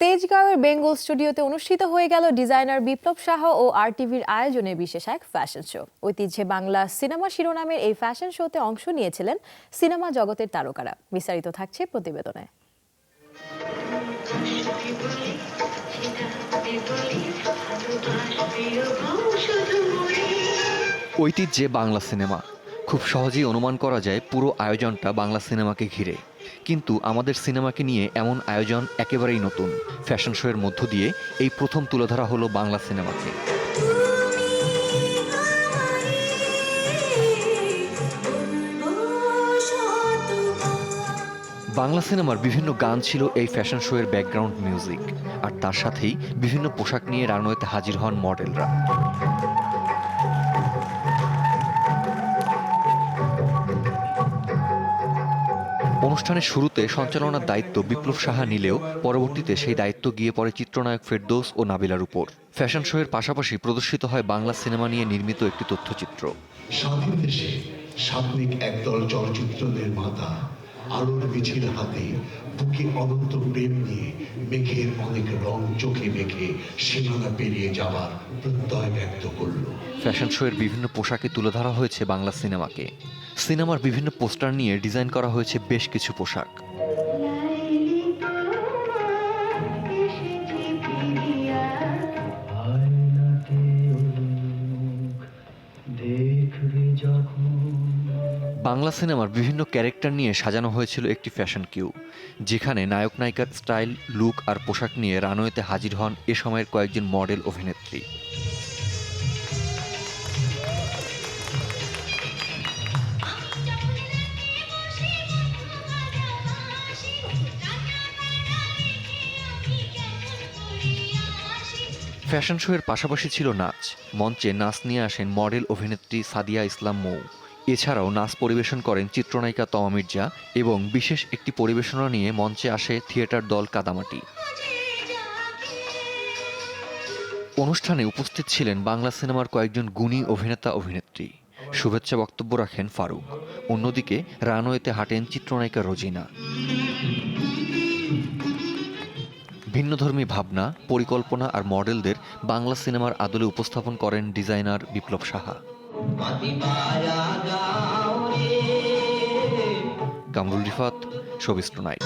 তেজগাঁওয়ের বেঙ্গল স্টুডিওতে অনুষ্ঠিত হয়ে গেল ডিজাইনার বিপ্লব শাহ ও আর টিভির আয়োজনে বিশেষ এক ফ্যাশন শো। ঐতিহ্যে বাংলা সিনেমা শিরোনামের এই ফ্যাশন শোতে অংশ নিয়েছিলেন সিনেমা জগতের তারকারা। বিস্তারিত থাকছে প্রতিবেদনে। ঐতিহ্যে বাংলা সিনেমা। খুব সহজেই অনুমান করা যায় পুরো আয়োজনটা বাংলা সিনেমাকে ঘিরে। কিন্তু আমাদের সিনেমাকে নিয়ে এমন আয়োজন একেবারেই নতুন। ফ্যাশন শো এর মধ্য দিয়ে এই প্রথম তুলে ধরা হলো বাংলা সিনেমাকে। বাংলা সিনেমার বিভিন্ন গান ছিল এই ফ্যাশন শো এর ব্যাকগ্রাউন্ড মিউজিক। আর তার সাথেই বিভিন্ন পোশাক নিয়ে রানওয়েতে হাজির হন মডেলরা। অনুষ্ঠানের শুরুতে সঞ্চালনার দায়িত্ব বিপ্লব সাহা নিলেও পরবর্তীতে সেই দায়িত্ব গিয়ে পড়ে চিত্রনায়ক ফেরদৌস ও নাবিলার উপর। ফ্যাশন শো এর পাশাপাশি প্রদর্শিত হয় বাংলা সিনেমা নিয়ে নির্মিত একটি তথ্যচিত্র। স্বাধীন দেশে সাত্বিক একদল চলচ্চিত্র নির্মাতা আলোর মিছিল হাতে বুকে অনন্ত প্রেম নিয়ে মেঘের অনেক রং চোখে মেখে সীমানা পেরিয়ে যাওয়ার প্রত্যয় ব্যক্ত করল। ফ্যাশন শোয়ের বিভিন্ন পোশাকে তুলে ধরা হয়েছে বাংলা সিনেমাকে। সিনেমার বিভিন্ন পোস্টার নিয়ে ডিজাইন করা হয়েছে বেশ কিছু পোশাক। বাংলা সিনেমার বিভিন্ন ক্যারেক্টার নিয়ে সাজানো হয়েছিল একটি ফ্যাশন কিউ, যেখানে নায়ক নায়িকার স্টাইল, লুক আর পোশাক নিয়ে রানওয়েতে হাজির হন এ সময়ের কয়েকজন মডেল অভিনেত্রী। ফ্যাশন শোয়ের পাশাপাশি ছিল নাচ। মঞ্চে নাচ নিয়ে আসেন মডেল অভিনেত্রী সাদিয়া ইসলাম মৌ। এছাড়াও নাচ পরিবেশন করেন চিত্রনায়িকা তমা মির্জা এবং বিশেষ একটি পরিবেশনা নিয়ে মঞ্চে আসে থিয়েটার দল কাদামাটি। অনুষ্ঠানে উপস্থিত ছিলেন বাংলা সিনেমার কয়েকজন গুণী অভিনেতা অভিনেত্রী। শুভেচ্ছা বক্তব্য রাখেন ফারুক। অন্যদিকে রানওয়েতে হাঁটেন চিত্রনায়িকা রোজিনা। ভিন্নধর্মী ভাবনা, পরিকল্পনা আর মডেলদের বাংলা সিনেমার আদলে উপস্থাপন করেন ডিজাইনার বিপ্লব সাহা। কামরুল রিফাত শোভিস্ট নাইট।